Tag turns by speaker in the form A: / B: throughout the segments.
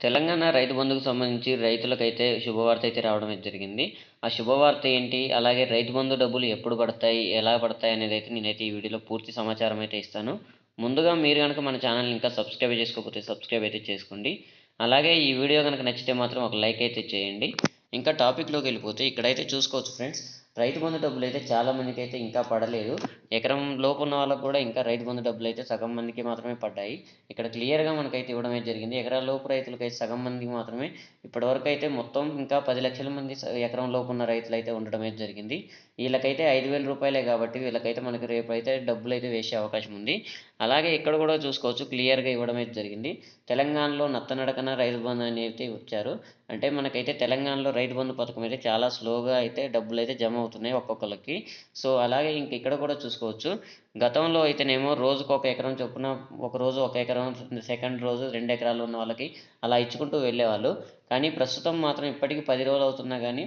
A: తెలంగాణ రైతు బంధుకు సంబంధించి రైతులకైతే శుభవార్త అయితే రావడం జరిగింది. ఆ శుభవార్త ఏంటి? అలాగే రైతు బంధు డబ్బులు ఎప్పుడు పడతాయి? ఎలా పడతాయి? అనేది అయితే నేనైతే ఈ వీడియోలో పూర్తి సమాచారం అయితే ఇస్తాను. ముందుగా మీరు కనుక మన ఛానల్ ఇంకా సబ్స్క్రైబ్ చేసుకోకపోతే సబ్స్క్రైబ్ అయితే చేసుకోండి. అలాగే ఈ వీడియో కనుక నచ్చితే మాత్రం ఒక లైక్ అయితే చేయండి. ఇంకా టాపిక్లోకి వెళ్ళిపోతే ఇక్కడైతే చూసుకోవచ్చు ఫ్రెండ్స్. రైతు బంధు డబ్బులు అయితే చాలా మందికి అయితే ఇంకా పడలేదు. ఎకరం లోపు ఉన్న వాళ్ళకు కూడా ఇంకా రైతు బంధు డబ్బులు అయితే సగం మందికి మాత్రమే పడ్డాయి. ఇక్కడ క్లియర్గా మనకైతే ఇవ్వడమే జరిగింది. ఎకరాల లోపు రైతులకైతే సగం మందికి మాత్రమే. ఇప్పటివరకు అయితే మొత్తం ఇంకా పది లక్షల మంది ఎకరం లోపు ఉన్న రైతులు అయితే ఉండడమే జరిగింది. వీళ్ళకైతే ఐదు వేల రూపాయలే కాబట్టి వీళ్ళకైతే మనకి రేపు అయితే డబ్బులు అయితే వేసే అవకాశం ఉంది. అలాగే ఇక్కడ కూడా చూసుకోవచ్చు క్లియర్గా ఇవ్వడం అయితే జరిగింది. తెలంగాణలో నత్తనడకన రైతు బంధు అనేది వచ్చారు. అంటే మనకైతే తెలంగాణలో రైతు బంధు పథకం అయితే చాలా స్లోగా అయితే డబ్బులు అయితే జమ అవుతున్నాయి ఒక్కొక్కరికి సో అలాగే ఇంక ఇక్కడ కూడా చూసుకోవచ్చు. గతంలో అయితేనేమో రోజుకు ఒక ఎకరం చొప్పున ఒక రోజు ఒక ఎకరం సెకండ్ రోజు రెండు ఎకరాలు ఉన్న వాళ్ళకి అలా ఇచ్చుకుంటూ వెళ్ళేవాళ్ళు. కానీ ప్రస్తుతం మాత్రం ఇప్పటికీ పది రోజులు అవుతున్నా కానీ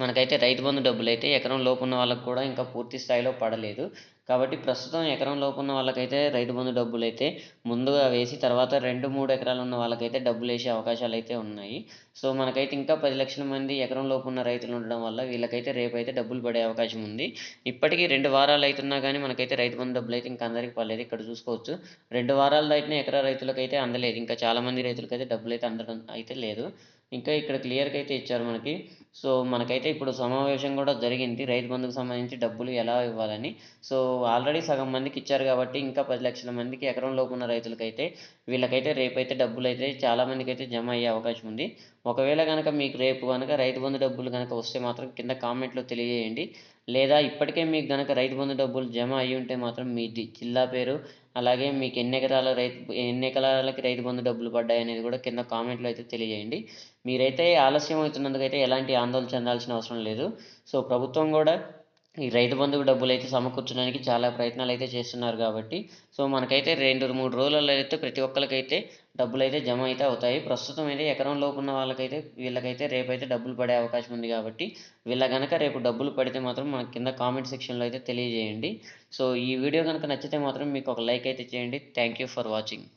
A: మనకైతే రైతు బంధు డబ్బులు అయితే ఎకరం లోపు ఉన్న వాళ్ళకి కూడా ఇంకా పూర్తి స్థాయిలో పడలేదు. కాబట్టి ప్రస్తుతం ఎకరం లోపు ఉన్న వాళ్ళకైతే రైతు బంధు డబ్బులు అయితే ముందుగా వేసి తర్వాత రెండు మూడు ఎకరాలు ఉన్న వాళ్ళకైతే డబ్బులు వేసే అవకాశాలు అయితే ఉన్నాయి. సో మనకైతే ఇంకా పది లక్షల మంది ఎకరం లోపు ఉన్న రైతులు ఉండడం వల్ల వీళ్ళకైతే రేపైతే డబ్బులు పడే అవకాశం ఉంది. ఇప్పటికీ రెండు వారాలు అవుతున్నా కానీ మనకైతే రైతు బంధు డబ్బులు అయితే ఇంకా అందరికీ పడలేదు. ఇక్కడ చూసుకోవచ్చు. రెండు వారాలు దాటిన ఎకరా రైతులకైతే అందలేదు. ఇంకా చాలామంది రైతులకైతే డబ్బులు అయితే అందడం అయితే లేదు. ఇంకా ఇక్కడ క్లియర్గా అయితే ఇచ్చారు మనకి. సో మనకైతే ఇప్పుడు సమావేశం కూడా జరిగింది. రైతు బంధుకు సంబంధించి డబ్బులు ఎలా ఇవ్వాలని. సో ఆల్రెడీ సగం మందికి ఇచ్చారు కాబట్టి ఇంకా పది లక్షల మందికి ఎకరం లోపు ఉన్న రైతులకైతే వీళ్ళకైతే రేపైతే డబ్బులు అయితే చాలా మందికి అయితే జమ అయ్యే అవకాశం ఉంది. ఒకవేళ కనుక మీకు రేపు కనుక రైతు బంధు డబ్బులు కనుక వస్తే మాత్రం కింద కామెంట్లో తెలియజేయండి. లేదా ఇప్పటికే మీకు కనుక రైతు బంధు డబ్బులు జమ అయ్యి ఉంటే మాత్రం మీ ది- జిల్లా పేరు అలాగే మీకు ఎన్ని ఎకరాల రైతు ఎన్ని ఎకరాలకి రైతు బంధు డబ్బులు పడ్డాయి అనేది కూడా కింద కామెంట్లో అయితే తెలియజేయండి. మీరైతే ఆలస్యం అవుతున్నందుకైతే ఎలాంటి ఆందోళన చెందాల్సిన అవసరం లేదు. సో ప్రభుత్వం కూడా ఈ రైతు బంధువు డబ్బులు అయితే సమకూర్చడానికి చాలా ప్రయత్నాలు అయితే చేస్తున్నారు కాబట్టి సో మనకైతే రెండు మూడు రోజులలో అయితే ప్రతి ఒక్కరికైతే డబ్బులు అయితే జమ అయితే అవుతాయి. ప్రస్తుతం అయితే ఎకరం లోపు ఉన్న వాళ్ళకైతే వీళ్ళకైతే రేపైతే డబ్బులు పడే అవకాశం ఉంది కాబట్టి వీళ్ళ కనుక రేపు డబ్బులు పడితే మాత్రం మన కింద కామెంట్ సెక్షన్లో అయితే తెలియజేయండి. సో ఈ వీడియో కనుక నచ్చితే మాత్రం మీకు ఒక లైక్ అయితే చేయండి. Thank you for watching.